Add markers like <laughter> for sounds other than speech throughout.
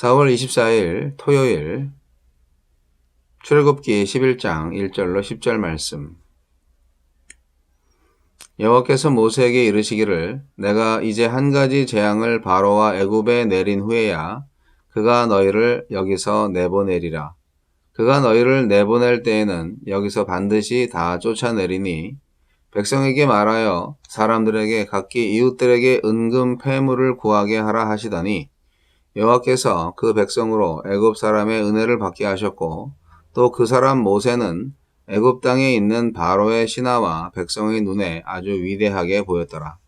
4월 24일 토요일 출애굽기 11장 1절로 10절 말씀. 여호와께서 모세에게 이르시기를 내가 이제 한 가지 재앙을 바로와 애굽에 내린 후에야 그가 너희를 여기서 내보내리라. 그가 너희를 내보낼 때에는 여기서 반드시 다 쫓아내리니 백성에게 말하여 사람들에게 각기 이웃들에게 은금 패물을 구하게 하라 하시더니 여호와께서 그 백성으로 애굽 사람의 은혜를 받게 하셨고 또 그 사람 모세는 애굽 땅에 있는 바로의 신하와 백성의 눈에 아주 위대하게 보였더라.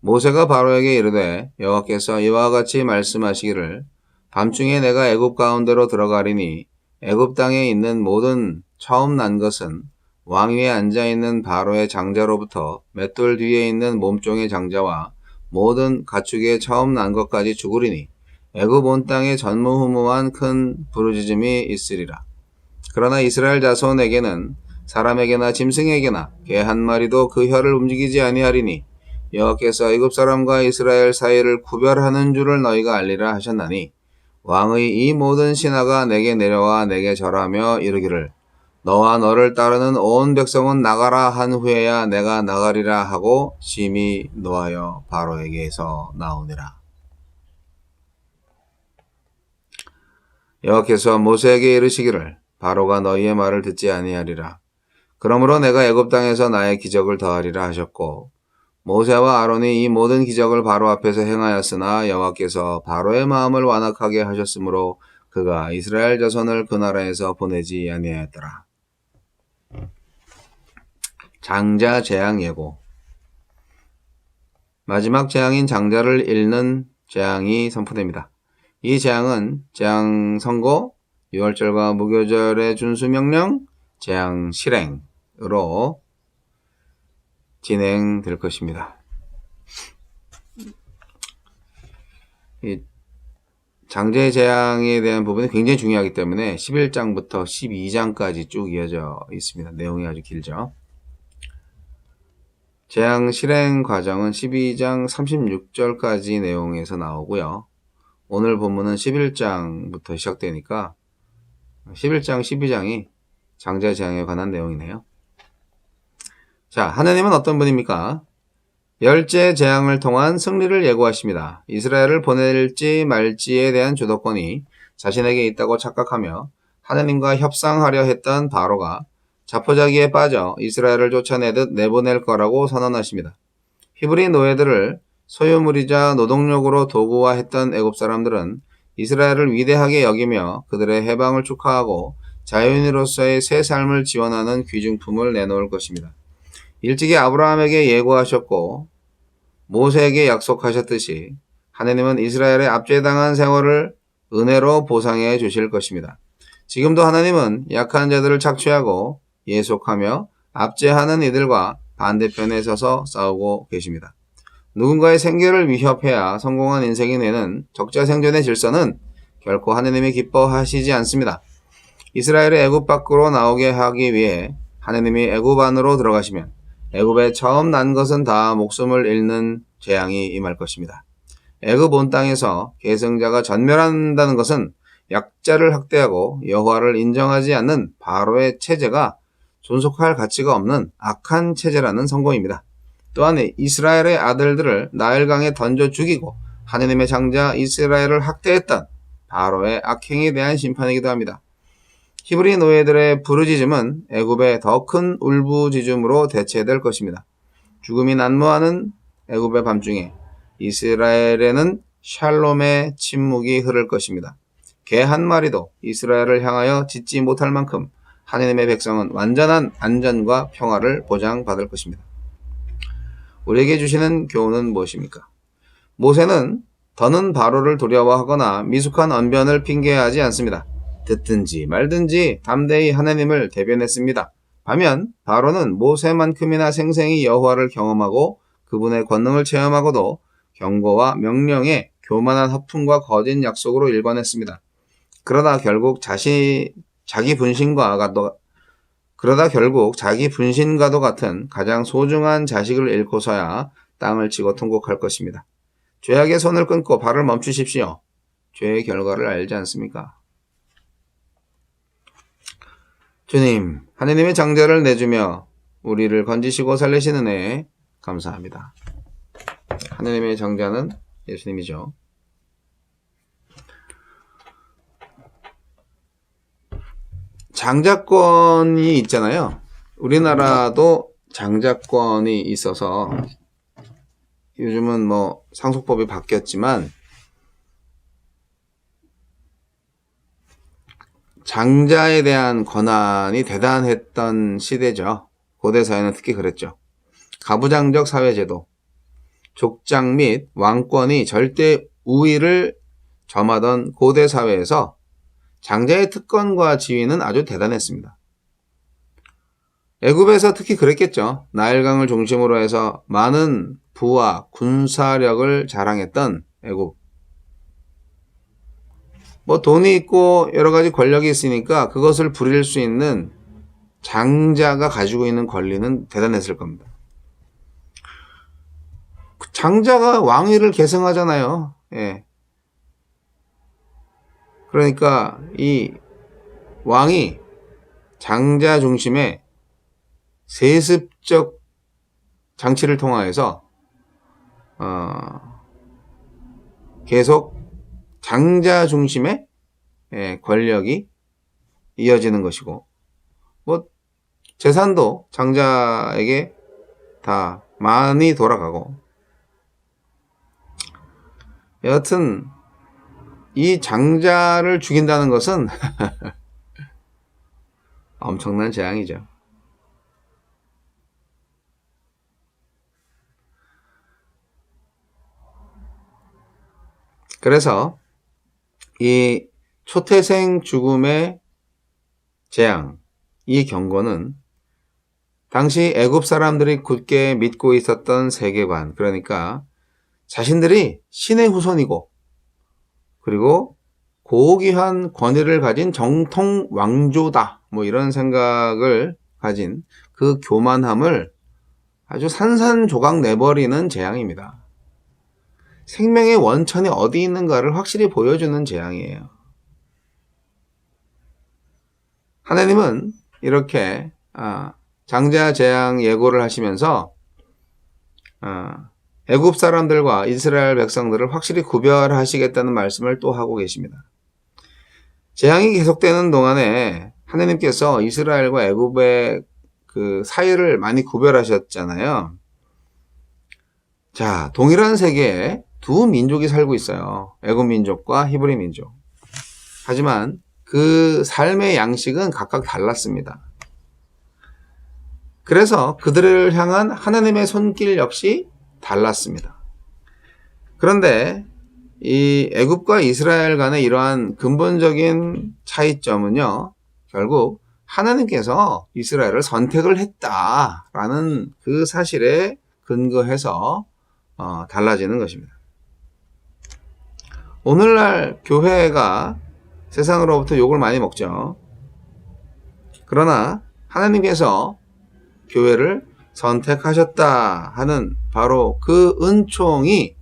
모세가 바로에게 이르되 여호와께서 이와 같이 말씀하시기를 밤중에 내가 애굽 가운데로 들어가리니 애굽 땅에 있는 모든 처음 난 것은 왕 위에 앉아 있는 바로의 장자로부터 맷돌 뒤에 있는 몸종의 장자와 모든 가축의 처음 난 것까지 죽으리니 애굽 온 땅에 전무후무한 큰 부르짖음이 있으리라. 그러나 이스라엘 자손에게는 사람에게나 짐승에게나 개 한 마리도 그 혀를 움직이지 아니하리니 여호와께서 애굽 사람과 이스라엘 사이를 구별하는 줄을 너희가 알리라 하셨나니 왕의 이 모든 신하가 내게 내려와 내게 절하며 이르기를 너와 너를 따르는 온 백성은 나가라 한 후에야 내가 나가리라 하고 심히 노하여 바로에게서 나오니라. 여호와께서 모세에게 이르시기를 바로가 너희의 말을 듣지 아니하리라. 그러므로 내가 애굽 땅에서 나의 기적을 더하리라 하셨고 모세와 아론이 이 모든 기적을 바로 앞에서 행하였으나 여호와께서 바로의 마음을 완악하게 하셨으므로 그가 이스라엘 자손을 그 나라에서 보내지 아니하였더라. 장자 재앙 예고 마지막 재앙인 장자를 잃는 재앙이 선포됩니다. 이 재앙은 재앙 선고, 6월절과 무교절의 준수 명령, 재앙 실행으로 진행될 것입니다. 이 장제 재앙에 대한 부분이 굉장히 중요하기 때문에 11장부터 12장까지 쭉 이어져 있습니다. 내용이 아주 길죠. 재앙 실행 과정은 12장 36절까지 내용에서 나오고요. 오늘 본문은 11장부터 시작되니까 11장, 12장이 장자 재앙에 관한 내용이네요. 자, 하나님은 어떤 분입니까? 열째 재앙을 통한 승리를 예고하십니다. 이스라엘을 보낼지 말지에 대한 주도권이 자신에게 있다고 착각하며 하나님과 협상하려 했던 바로가 자포자기에 빠져 이스라엘을 쫓아내듯 내보낼 거라고 선언하십니다. 히브리 노예들을 소유물이자 노동력으로 도구화했던 애굽 사람들은 이스라엘을 위대하게 여기며 그들의 해방을 축하하고 자연인으로서의 새 삶을 지원하는 귀중품을 내놓을 것입니다. 일찍이 아브라함에게 예고하셨고 모세에게 약속하셨듯이 하나님은 이스라엘의 압제당한 세월을 은혜로 보상해 주실 것입니다. 지금도 하나님은 약한 자들을 착취하고 예속하며 압제하는 이들과 반대편에 서서 싸우고 계십니다. 누군가의 생계를 위협해야 성공한 인생이 내는 적자 생존의 질서는 결코 하느님이 기뻐하시지 않습니다. 이스라엘의 애굽 밖으로 나오게 하기 위해 하느님이 애굽 안으로 들어가시면 애굽에 처음 난 것은 다 목숨을 잃는 재앙이 임할 것입니다. 애굽 온 땅에서 계승자가 전멸한다는 것은 약자를 학대하고 여호와를 인정하지 않는 바로의 체제가 존속할 가치가 없는 악한 체제라는 선고입니다. 또한 이스라엘의 아들들을 나일강에 던져 죽이고 하느님의 장자 이스라엘을 학대했던 바로의 악행에 대한 심판이기도 합니다. 히브리 노예들의 부르짖음은 애굽의 더 큰 울부짖음으로 대체될 것입니다. 죽음이 난무하는 애굽의 밤중에 이스라엘에는 샬롬의 침묵이 흐를 것입니다. 개 한 마리도 이스라엘을 향하여 짖지 못할 만큼 하느님의 백성은 완전한 안전과 평화를 보장받을 것입니다. 우리에게 주시는 교훈은 무엇입니까? 모세는 더는 바로를 두려워하거나 미숙한 언변을 핑계하지 않습니다. 듣든지 말든지 담대히 하나님을 대변했습니다. 반면 바로는 모세만큼이나 생생히 여호와를 경험하고 그분의 권능을 체험하고도 경고와 명령에 교만한 허풍과 거짓 약속으로 일관했습니다. 그러다 결국 자신 자기 분신과 그러다 결국 자기 분신과도 같은 가장 소중한 자식을 잃고서야 땅을 치고 통곡할 것입니다. 죄악의 손을 끊고 발을 멈추십시오. 죄의 결과를 알지 않습니까? 주님, 하느님의 장자를 내주며 우리를 건지시고 살리시는 애 감사합니다. 하느님의 장자는 예수님이죠. 장자권이 있잖아요. 우리나라도 장자권이 있어서 요즘은 뭐 상속법이 바뀌었지만 장자에 대한 권한이 대단했던 시대죠. 고대 사회는 특히 그랬죠. 가부장적 사회제도, 족장 및 왕권이 절대 우위를 점하던 고대 사회에서 장자의 특권과 지위는 아주 대단했습니다. 애굽에서 특히 그랬겠죠. 나일강을 중심으로 해서 많은 부와 군사력을 자랑했던 애굽. 뭐 돈이 있고 여러 가지 권력이 있으니까 그것을 부릴 수 있는 장자가 가지고 있는 권리는 대단했을 겁니다. 장자가 왕위를 계승하잖아요. 예. 그러니까 이 왕이 장자 중심의 세습적 장치를 통하여서 어, 계속 장자 중심의 예, 권력이 이어지는 것이고 뭐 재산도 장자에게 다 많이 돌아가고 여하튼 이 장자를 죽인다는 것은 <laughs> 엄청난 재앙이죠. 그래서 이 초태생 죽음의 재앙, 이 경고는 당시 애굽 사람들이 굳게 믿고 있었던 세계관, 그러니까 자신들이 신의 후손이고 그리고 고귀한 권위를 가진 정통 왕조다. 뭐 이런 생각을 가진 그 교만함을 아주 산산조각 내버리는 재앙입니다. 생명의 원천이 어디 있는가를 확실히 보여주는 재앙이에요. 하나님은 이렇게 아, 장자 재앙 예고를 하시면서 아, 애굽 사람들과 이스라엘 백성들을 확실히 구별하시겠다는 말씀을 또 하고 계십니다. 재앙이 계속되는 동안에 하나님께서 이스라엘과 애굽의 그 사이를 많이 구별하셨잖아요. 자, 동일한 세계에 두 민족이 살고 있어요. 애굽 민족과 히브리 민족. 하지만 그 삶의 양식은 각각 달랐습니다. 그래서 그들을 향한 하나님의 손길 역시 달랐습니다. 그런데 이 애굽과 이스라엘 간의 이러한 근본적인 차이점은요. 결국 하나님께서 이스라엘을 선택을 했다라는 그 사실에 근거해서 어, 달라지는 것입니다. 오늘날 교회가 세상으로부터 욕을 많이 먹죠. 그러나 하나님께서 교회를 선택하셨다 하는 바로 그 은총이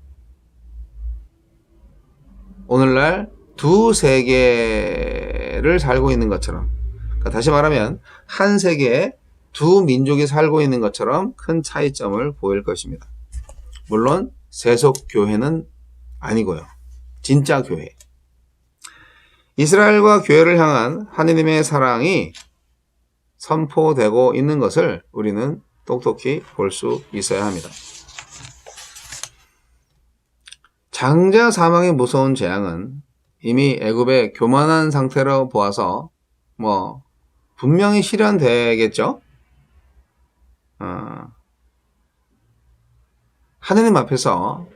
오늘날 두 세계를 살고 있는 것처럼 그러니까 다시 말하면 한 세계에 두 민족이 살고 있는 것처럼 큰 차이점을 보일 것입니다. 물론 세속 교회는 아니고요. 진짜 교회. 이스라엘과 교회를 향한 하느님의 사랑이 선포되고 있는 것을 우리는 똑똑히 볼 수 있어야 합니다. 장자 사망의 무서운 재앙은 이미 애굽의 교만한 상태로 보아서 뭐 분명히 실현되겠죠. 어, 하느님 앞에서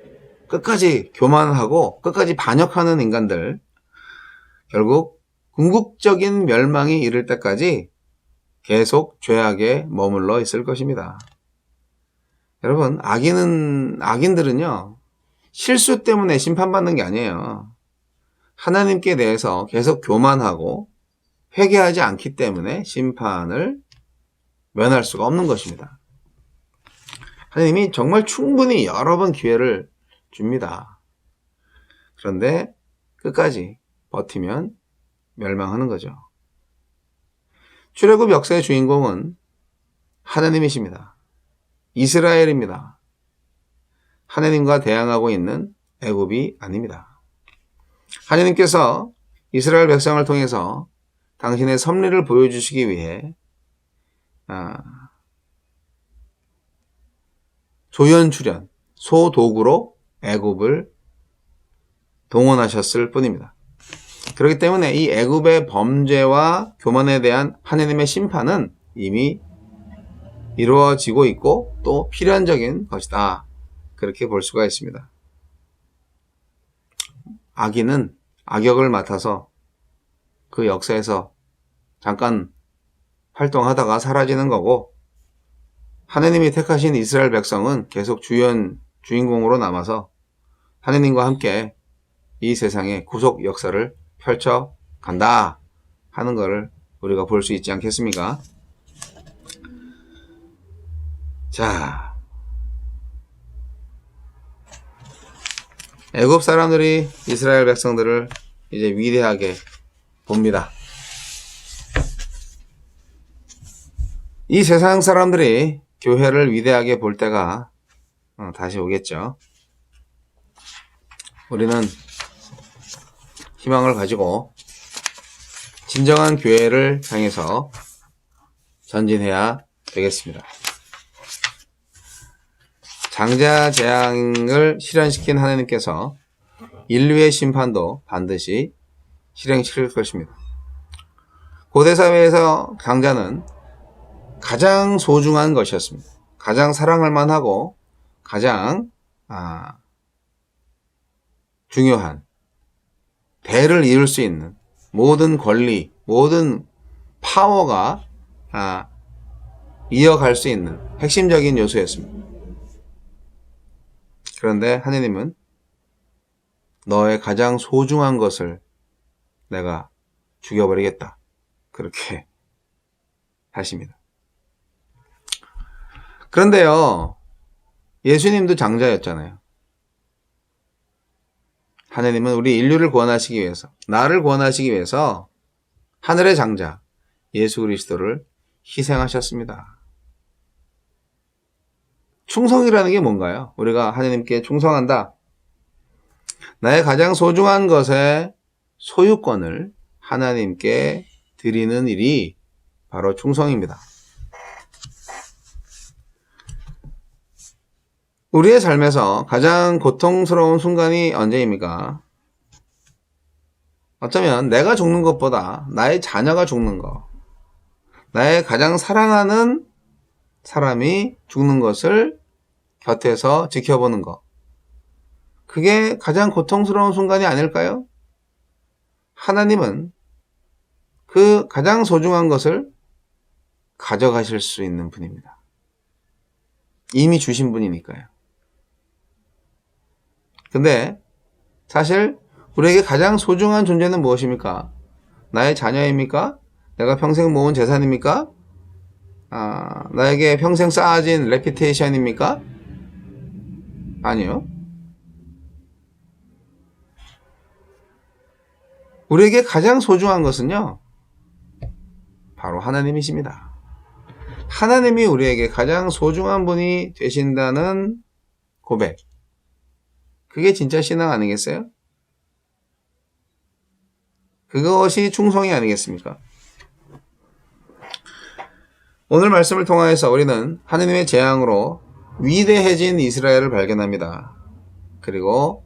끝까지 교만하고 끝까지 반역하는 인간들 결국 궁극적인 멸망이 이를 때까지 계속 죄악에 머물러 있을 것입니다. 여러분, 악인은, 악인들은요, 실수 때문에 심판받는 게 아니에요. 하나님께 대해서 계속 교만하고 회개하지 않기 때문에 심판을 면할 수가 없는 것입니다. 하나님이 정말 충분히 여러 번 기회를 줍니다. 그런데 끝까지 버티면 멸망하는 거죠. 출애굽 역사의 주인공은 하나님이십니다. 이스라엘입니다. 하나님과 대항하고 있는 애굽이 아닙니다. 하나님께서 이스라엘 백성을 통해서 당신의 섭리를 보여주시기 위해 아, 조연출연 소도구로 애굽을 동원하셨을 뿐입니다. 그렇기 때문에 이 애굽의 범죄와 교만에 대한 하나님의 심판은 이미 이루어지고 있고 또 필연적인 것이다. 그렇게 볼 수가 있습니다. 악인은 악역을 맡아서 그 역사에서 잠깐 활동하다가 사라지는 거고 하느님이 택하신 이스라엘 백성은 계속 주연 주인공으로 남아서 하느님과 함께 이 세상의 구속 역사를 펼쳐 간다 하는 것을 우리가 볼 수 있지 않겠습니까? 자, 애굽 사람들이 이스라엘 백성들을 이제 위대하게 봅니다. 이 세상 사람들이 교회를 위대하게 볼 때가 어, 다시 오겠죠. 우리는 희망을 가지고 진정한 교회를 향해서 전진해야 되겠습니다. 장자 재앙을 실현시킨 하나님께서 인류의 심판도 반드시 실행시킬 것입니다. 고대 사회에서 장자는 가장 소중한 것이었습니다. 가장 사랑할 만하고 가장 아, 중요한 대를 이룰 수 있는 모든 권리, 모든 파워가 아, 이어갈 수 있는 핵심적인 요소였습니다. 그런데 하느님은 너의 가장 소중한 것을 내가 죽여버리겠다. 그렇게 하십니다. 그런데요, 예수님도 장자였잖아요. 하느님은 우리 인류를 구원하시기 위해서, 나를 구원하시기 위해서 하늘의 장자, 예수 그리스도를 희생하셨습니다. 충성이라는 게 뭔가요? 우리가 하느님께 충성한다. 나의 가장 소중한 것의 소유권을 하나님께 드리는 일이 바로 충성입니다. 우리의 삶에서 가장 고통스러운 순간이 언제입니까? 어쩌면 내가 죽는 것보다 나의 자녀가 죽는 것, 나의 가장 사랑하는 사람이 죽는 것을 곁에서 지켜보는 것. 그게 가장 고통스러운 순간이 아닐까요? 하나님은 그 가장 소중한 것을 가져가실 수 있는 분입니다. 이미 주신 분이니까요. 근데 사실 우리에게 가장 소중한 존재는 무엇입니까? 나의 자녀입니까? 내가 평생 모은 재산입니까? 아, 나에게 평생 쌓아진 레피테이션입니까? 아니요. 우리에게 가장 소중한 것은요, 바로 하나님이십니다. 하나님이 우리에게 가장 소중한 분이 되신다는 고백. 그게 진짜 신앙 아니겠어요? 그것이 충성이 아니겠습니까? 오늘 말씀을 통하여서 우리는 하느님의 재앙으로 위대해진 이스라엘을 발견합니다. 그리고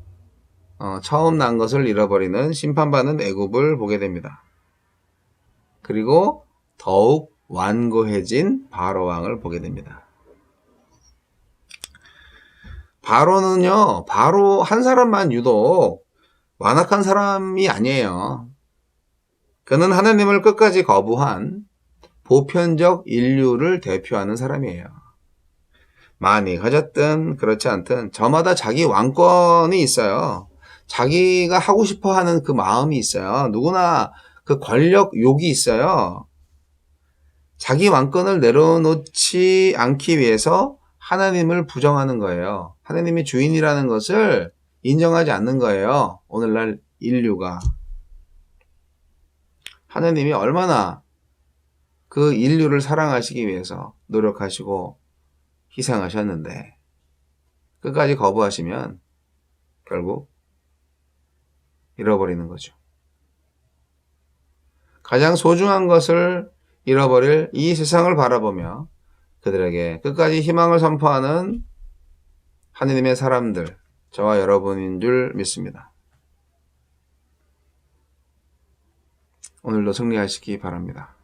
어, 처음 난 것을 잃어버리는 심판받는 애굽을 보게 됩니다. 그리고 더욱 완고해진 바로 왕을 보게 됩니다. 바로는요, 바로 한 사람만 유독 완악한 사람이 아니에요. 그는 하나님을 끝까지 거부한 보편적 인류를 대표하는 사람이에요. 많이 가졌든 그렇지 않든 저마다 자기 왕권이 있어요. 자기가 하고 싶어 하는 그 마음이 있어요. 누구나 그 권력 욕이 있어요. 자기 왕권을 내려놓지 않기 위해서 하나님을 부정하는 거예요. 하나님이 주인이라는 것을 인정하지 않는 거예요. 오늘날 인류가 하나님이 얼마나 그 인류를 사랑하시기 위해서 노력하시고 희생하셨는데 끝까지 거부하시면 결국 잃어버리는 거죠. 가장 소중한 것을 잃어버릴 이 세상을 바라보며 그들에게 끝까지 희망을 선포하는 하느님의 사람들, 저와 여러분인 줄 믿습니다. 오늘도 승리하시기 바랍니다.